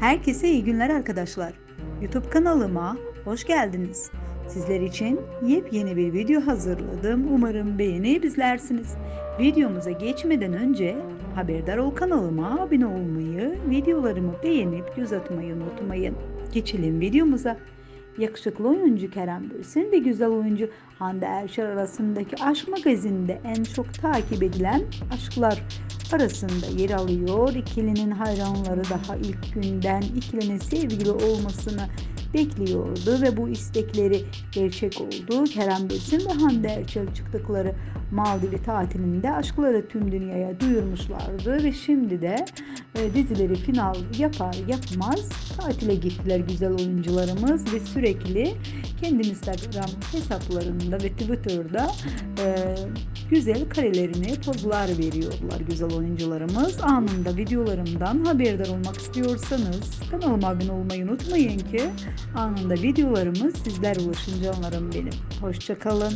Herkese iyi günler arkadaşlar. YouTube kanalıma hoş geldiniz. Sizler için yepyeni bir video hazırladım. Umarım beğenip izlersiniz. Videomuza geçmeden önce Haberdar ol kanalıma abone olmayı, videolarımı beğenip göz atmayı unutmayın. Geçelim videomuza. Yakışıklı oyuncu Kerem Bürsin ve güzel oyuncu Hande Erçel arasındaki aşk magazinde en çok takip edilen aşklar arasında yer alıyor. İkilinin hayranları daha ilk günden ikilinin sevgili olmasını bekliyordu ve bu istekleri gerçek oldu. Kerem Bürsin ve Hande Erçel çıktıkları Maldivli tatilinde aşkları tüm dünyaya duyurmuşlardı ve şimdi de e, dizileri final yapar yapmaz tatile gittiler güzel oyuncularımız ve sürekli kendi Instagram hesaplarında ve Twitter'da e, güzel karelerini pozlar veriyorlar güzel oyuncularımız. Anında videolarımdan haberdar olmak istiyorsanız kanalıma abone olmayı unutmayın ki anında videolarımız sizlere ulaşın canlarım benim. Hoşçakalın.